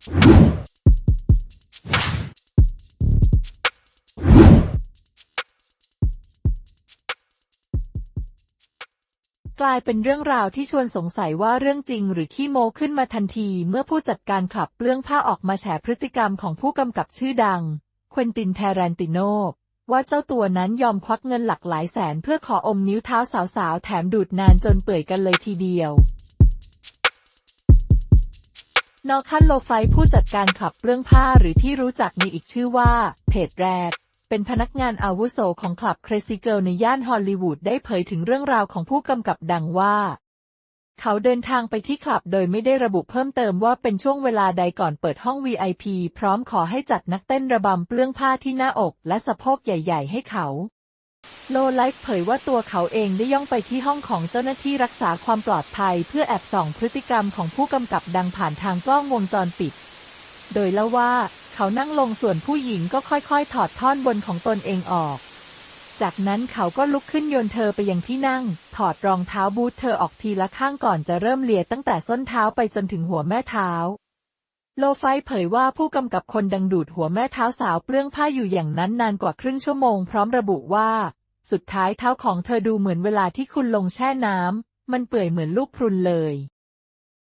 กลายเป็นเรื่องราวที่ชวนสงสัยว่าเรื่องจริงหรือขี้โม้ขึ้นมาทันที เมื่อผู้จัดการคลับเปลื้องผ้าออกมาแฉพฤติกรรมของผู้กำกับชื่อดัง ควินตินแทรันติโนว่าเจ้าตัวนั้นยอมควักเงินหลักหลายแสนเพื่อขออมนิ้วเท้าสาวๆ แถมดูดนานจนเปื่อยกันเลยทีเดียว นอคันโลไฟผู้จัดการขับเรื่องผ้าหรือที่รู้จักในอีกชื่อว่า เพจแรก เป็นพนักงานอาวุโสของคลับเครซิเกิลในย่านฮอลลีวูดได้เผยถึงเรื่องราวของผู้กำกับดังว่า เขาเดินทางไปที่คลับโดยไม่ได้ระบุเพิ่มเติมว่าเป็นช่วงเวลาใดก่อนเปิดห้อง VIP พร้อมขอให้จัดนักเต้นระบำเปลื้องผ้าที่หน้าอกและสะโพกใหญ่ ๆ ให้เขา โลไลฟ์เผยว่าตัวเขาเองได้ย่องไปที่ห้องของเจ้าหน้าที่รักษาความปลอดภัยเพื่อแอบส่องพฤติกรรมของผู้กำกับดังผ่านทางกล้องวงจรปิด โดยเล่าว่าเขานั่งลงส่วนผู้หญิงก็ค่อยๆ ถอดท่อนบนของตนเองออก จากนั้นเขาก็ลุกขึ้นโยนเธอไปยังที่นั่ง ถอดรองเท้าบูทเธอออกทีละข้างก่อนจะเริ่มเลียตั้งแต่ส้นเท้าไปจนถึงหัวแม่เท้าโลไฟเผยว่าผู้กำกับคนดังดูดหัวแม่เท้าสาวเปลื้องผ้าอยู่อย่างนั้นนานกว่าครึ่งชั่วโมงพร้อมระบุว่า สุดท้ายเท้าของเธอดูเหมือนเวลาที่คุณลงแช่น้ำ มันเปื่อยเหมือนลูกพรุนเลย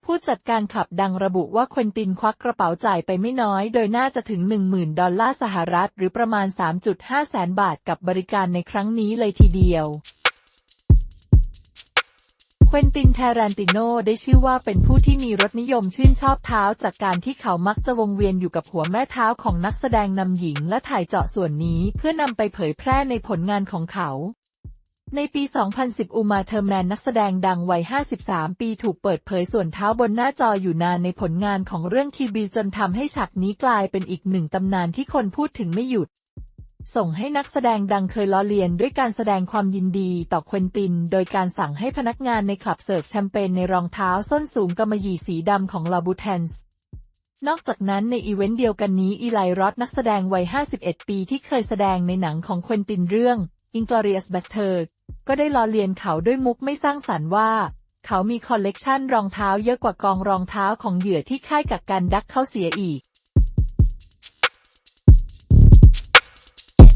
ผู้จัดการขับดังระบุว่าควินตินควักกระเป๋าจ่ายไปไม่น้อย โดยน่าจะถึง 10,000 ดอลลาร์สหรัฐ หรือประมาณ 3.5 แสนบาทกับบริการในครั้งนี้เลยทีเดียว ควินตินแทรันติโนได้ชื่อว่าเป็นผู้ที่มีรสนิยมชื่นชอบเท้า จากการที่เขามักจะวงเวียนอยู่กับหัวแม่เท้าของนักแสดงนำหญิงและถ่ายเจาะส่วนนี้เพื่อนำไปเผยแพร่ในผลงานของเขา ในปี 2010 อูมาเทอร์แมนนักแสดงดังวัย 53 ปีถูกเปิดเผยส่วนเท้าบนหน้าจออยู่นานในผลงานของเรื่องคีบีจนทำให้ฉากนี้กลายเป็นอีกหนึ่งตำนานที่คนพูดถึงไม่หยุด ส่งให้นักแสดงดังเคยล้อเลียนด้วยการแสดงความยินดีต่อควินติน โดยการสั่งให้พนักงานในคลับเสิร์ฟแชมเปญในรองเท้าส้นสูงกำมะหยี่สีดำของลาบูเทนส์นอกจากนั้นในอีเวนต์เดียวกันนี้อีไลรอดนักแสดงวัย 51 ปีที่เคยแสดงในหนังของควินตินเรื่อง Inglorious Basterds ก็ได้ล้อเลียนเขาด้วยมุกไม่สร้างสรรค์ว่า เขามีคอลเลกชันรองเท้าเยอะกว่ากองรองเท้าของเหยื่อที่ค่ายกักกันดักเข้าเสียอีก